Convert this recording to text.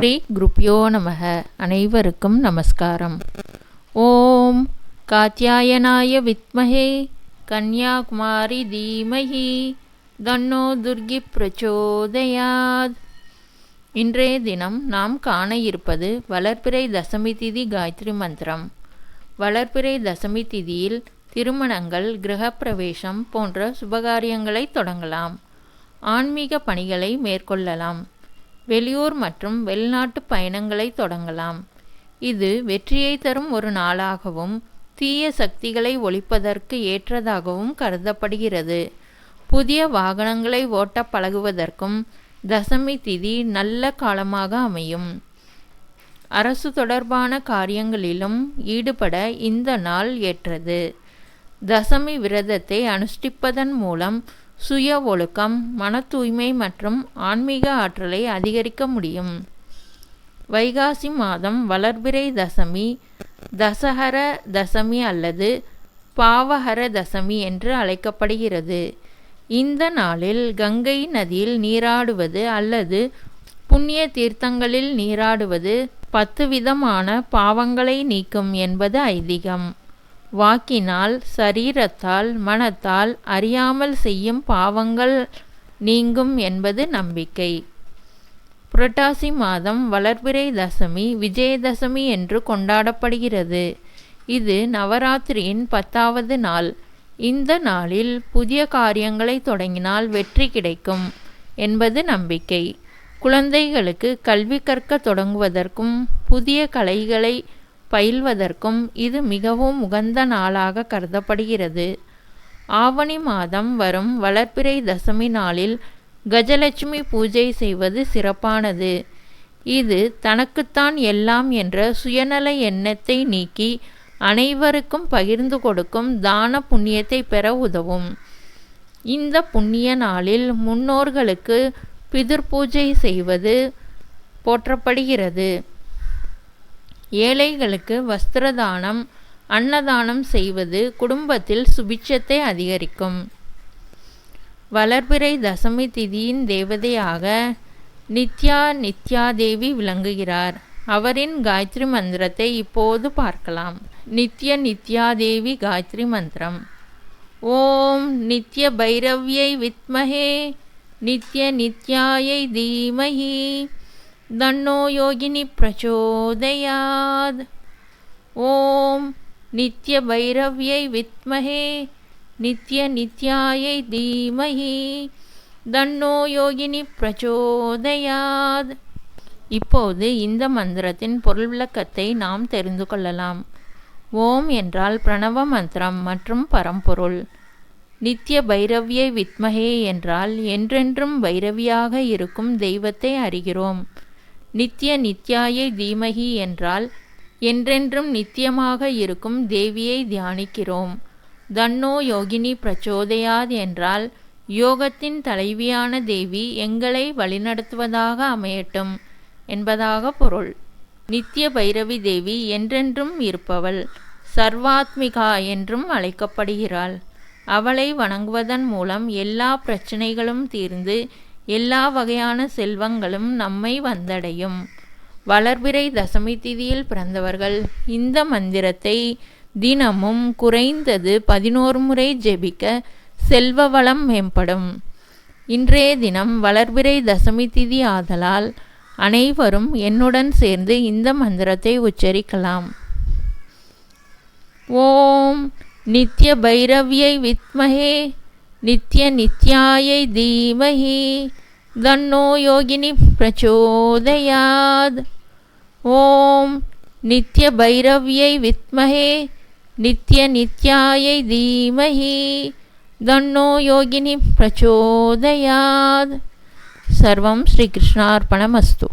ஸ்ரீ குருப்பியோ நமக. அனைவருக்கும் நமஸ்காரம். ஓம் காத்தியாயனாய வித்மஹே கன்யாகுமாரி தீமஹி தன்னோ துர்கி பிரச்சோதயாத். இன்றைய தினம் நாம் காண இருப்பது வளர்ப்பிறை தசமி திதி காயத்ரி மந்திரம். வளர்ப்பிறை தசமி திதியில் திருமணங்கள் கிரகப்பிரவேசம் போன்ற சுபகாரியங்களை தொடங்கலாம். ஆன்மீக பணிகளை மேற்கொள்ளலாம். வெளியூர் மற்றும் வெளிநாட்டு பயணங்களை தொடங்கலாம். இது வெற்றியை தரும் ஒரு நாளாகவும் தீய சக்திகளை ஒழிப்பதற்கு ஏற்றதாகவும் கருதப்படுகிறது. புதிய வாகனங்களை ஓட்ட பழகுவதற்கும் தசமி திதி நல்ல காலமாக அமையும். அரசு தொடர்பான காரியங்களிலும் ஈடுபட இந்த நாள் ஏற்றது. தசமி விரதத்தை அனுஷ்டிப்பதன் மூலம் சுய ஒழுக்கம் மன தூய்மை மற்றும் ஆன்மீக ஆற்றலை அதிகரிக்க முடியும். வைகாசி மாதம் வளர்பிறை தசமி தசஹர தசமி அல்லது பாவஹர தசமி என்று அழைக்கப்படுகிறது. இந்த நாளில் கங்கை நதியில் நீராடுவது அல்லது புண்ணிய தீர்த்தங்களில் நீராடுவது பத்து விதமான பாவங்களை நீக்கும் என்பது ஐதீகம். வாக்கினால் சரீரத்தால் மனத்தால் அறியாமல் செய்யும் பாவங்கள் நீங்கும் என்பது நம்பிக்கை. புரட்டாசி மாதம் வளர்பிறை தசமி விஜயதசமி என்று கொண்டாடப்படுகிறது. இது நவராத்திரியின் பத்தாவது நாள். இந்த நாளில் புதிய காரியங்களை தொடங்கினால் வெற்றி கிடைக்கும் என்பது நம்பிக்கை. குழந்தைகளுக்கு கல்வி கற்க தொடங்குவதற்கும் புதிய கலைகளை பயில்வதற்கும் இது மிகவும் உகந்த நாளாக கருதப்படுகிறது. ஆவணி மாதம் வரும் வளர்ப்பிறை தசமி நாளில் கஜலட்சுமி பூஜை செய்வது சிறப்பானது. இது தனக்குத்தான் எல்லாம் என்ற சுயநல எண்ணத்தை நீக்கி அனைவருக்கும் பகிர்ந்து கொடுக்கும் தான புண்ணியத்தை பெற உதவும். இந்த புண்ணிய நாளில் முன்னோர்களுக்கு பிதிர் பூஜை செய்வது போற்றப்படுகிறது. ஏழைகளுக்கு வஸ்திரதானம் அன்னதானம் செய்வது குடும்பத்தில் சுபிட்சத்தை அதிகரிக்கும். வளர்பிறை தசமி திதியின் தேவதையாக நித்யா நித்யாதேவி விளங்குகிறார். அவரின் காயத்ரி மந்திரத்தை இப்போது பார்க்கலாம். நித்ய நித்யாதேவி காயத்ரி மந்திரம். ஓம் நித்ய பைரவ்யை வித்மஹே நித்ய நித்யாயை தீமஹி தன்னோ யோகினி பிரச்சோதயாத். ஓம் நித்ய பைரவ்யை வித்மஹே நித்ய நித்யாயை தீமஹி தன்னோ யோகினி பிரச்சோதயாத். இப்போது இந்த மந்திரத்தின் பொருள் விளக்கத்தை நாம் தெரிந்து கொள்ளலாம். ஓம் என்றால் பிரணவ மந்திரம் மற்றும் பரம்பொருள். நித்ய பைரவியை வித்மகே என்றால் என்றென்றும் பைரவியாக இருக்கும் தெய்வத்தை அறிகிறோம். நித்ய நித்யாயை தீமகி என்றால் என்றென்றும் நித்தியமாக இருக்கும் தேவியை தியானிக்கிறோம். தன்னோ யோகினி பிரச்சோதயாத் என்றால் யோகத்தின் தலைவியான தேவி எங்களை வழிநடத்துவதாக அமையட்டும் என்பதாக பொருள். நித்திய பைரவி தேவி என்றென்றும் இருப்பவள் சர்வாத்மிகா என்றும் அழைக்கப்படுகிறாள். அவளை வணங்குவதன் மூலம் எல்லா பிரச்சனைகளும் தீர்ந்து எல்லா வகையான செல்வங்களும் நம்மை வந்தடையும். வளர்பிறை தசமி திதியில் பிறந்தவர்கள் இந்த மந்திரத்தை தினமும் குறைந்தது பதினோரு முறை ஜெபிக்க செல்வ வளம் மேம்படும். இன்றைய தினம் வளர்பிறை தசமி திதி ஆதலால் அனைவரும் என்னுடன் சேர்ந்து இந்த மந்திரத்தை உச்சரிக்கலாம். ஓம் நித்ய பைரவியை வித்மஹே நித்ய நித்யாயை தீமகி தன்னோ யோகினி பிரச்சோதயாத். ஓம் நித்ய பைரவியை வித்மஹே நித்ய நித்யாயை தீமஹி தன்னோ யோகினி பிரச்சோதயாத். சர்வம் ஸ்ரீகிருஷ்ணார்ப்பணமஸ்து